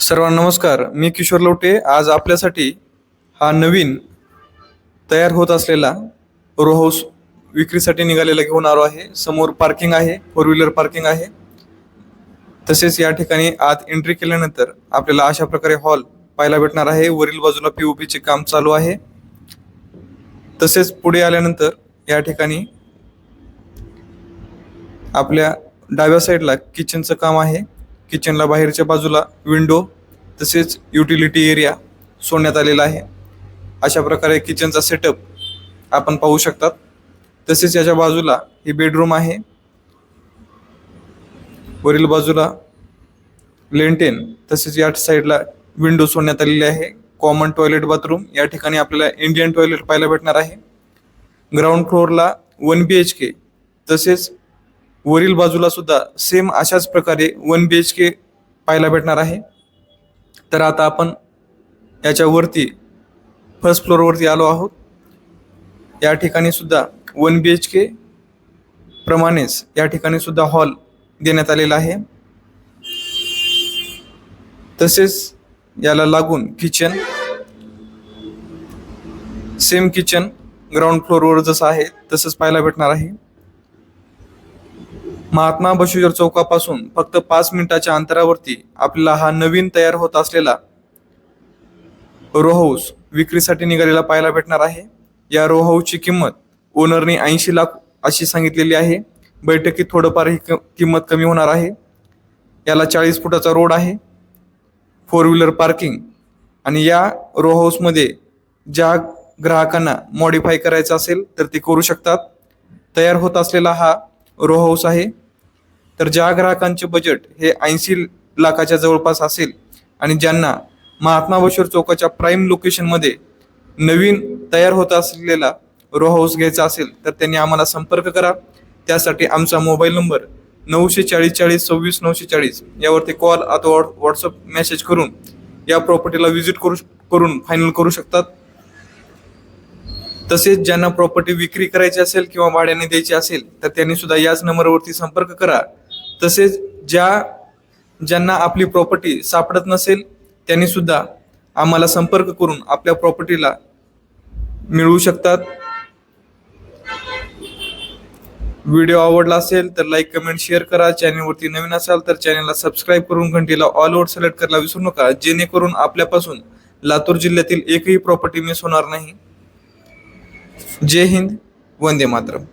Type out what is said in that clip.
सर्वांना नमस्कार मी किशोर लोटे. आज आपल्यासाठी हा नवीन तयार होत असलेला रो हाऊस विक्रीसाठी निघालेला घेऊन आलो आहे. समोर पार्किंग आहे फोर व्हीलर पार्किंग आहे. तसेच या ठिकाणी आत एंट्री केल्यानंतर आपल्याला अशा प्रकारे हॉल पाहायला भेटणार आहे. वरील बाजूला पी चे काम चालू आहे. तसेच पुढे आल्यानंतर या ठिकाणी आपल्या डाव्या साईडला किचनचं काम आहे. किचनला बाहेरच्या बाजूला विंडो तसेच युटिलिटी एरिया सोडण्यात आलेला आहे. अशा प्रकारे किचनचा सेटअप आपण पाहू शकतात. तसेच याच्या बाजूला ही बेडरूम आहे. वरील बाजूला लेंटेन तसेच या साईडला विंडो सोडण्यात आलेली आहे. कॉमन टॉयलेट बाथरूम या ठिकाणी आपल्याला इंडियन टॉयलेट पाहायला भेटणार आहे. ग्राउंड फ्लोअरला वन बी एच के तसेच वरील बाजूला सुद्धा सेम अशाच प्रकारे वन बी एच के पाहायला भेटणार आहे. तर आता आपण याच्यावरती फर्स्ट फ्लोअरवरती आलो आहोत. या ठिकाणी सुद्धा वन बी एच के प्रमाणेच या ठिकाणी सुद्धा हॉल देण्यात आलेला आहे. तसेच याला लागून किचन सेम किचन ग्राउंड फ्लोअरवर जसं आहे तसंच पाहायला भेटणार आहे. महात्मा बशुजर चौकापासून फक्त पाच मिनिटाच्या अंतरावरती आपल्याला हा नवीन तयार होत असलेला रो हाऊस विक्रीसाठी निघालेला पाहायला भेटणार आहे. या रो हाऊसची किंमत ओनरने ऐंशी लाख अशी सांगितलेली आहे. बैठकीत थोडंफार ही क- किंमत कमी होणार आहे. याला चाळीस फुटाचा रोड आहे. फोर व्हीलर पार्किंग आणि या रो हाऊसमध्ये ज्या ग्राहकांना मॉडीफाय करायचं असेल तर ते करू शकतात. तयार होत असलेला हा रो हाऊस आहे. तर ज्या ग्राहकांचे बजेट हे ऐंशी लाखाच्या जवळपास असेल आणि ज्यांना महात्मा बशोर चौकाच्या प्राईम लोकेशनमध्ये नवीन तयार होत असलेला रो हाऊस घ्यायचा असेल तर त्यांनी आम्हाला संपर्क करा. त्यासाठी आमचा मोबाईल नंबर नऊशे चाळीस चाळीस सव्वीस नऊशे चाळीस यावरती कॉल अथवा व्हॉट्सअप मेसेज करून या प्रॉपर्टीला व्हिजिट करू करून फायनल करू शकतात. तसेच ज्यांना प्रॉपर्टी विक्री करायची असेल किंवा भाड्याने द्यायची असेल तर त्यांनी सुद्धा याच नंबरवरती संपर्क करा. तसेच ज्या ज्यांना आपली प्रॉपर्टी सापडत नसेल त्यांनी सुद्धा आम्हाला संपर्क करून आपल्या प्रॉपर्टीला मिळवू शकतात. व्हिडिओ आवडला असेल तर लाईक कमेंट शेअर करा. चॅनलवरती नवीन असाल तर चॅनलला सबस्क्राईब करून घंटीला ऑल ओवर सिलेक्ट करायला विसरू नका. जेणेकरून आपल्यापासून लातूर जिल्ह्यातील एकही प्रॉपर्टी मिस होणार नाही. जय हिंद वंदे मातरम.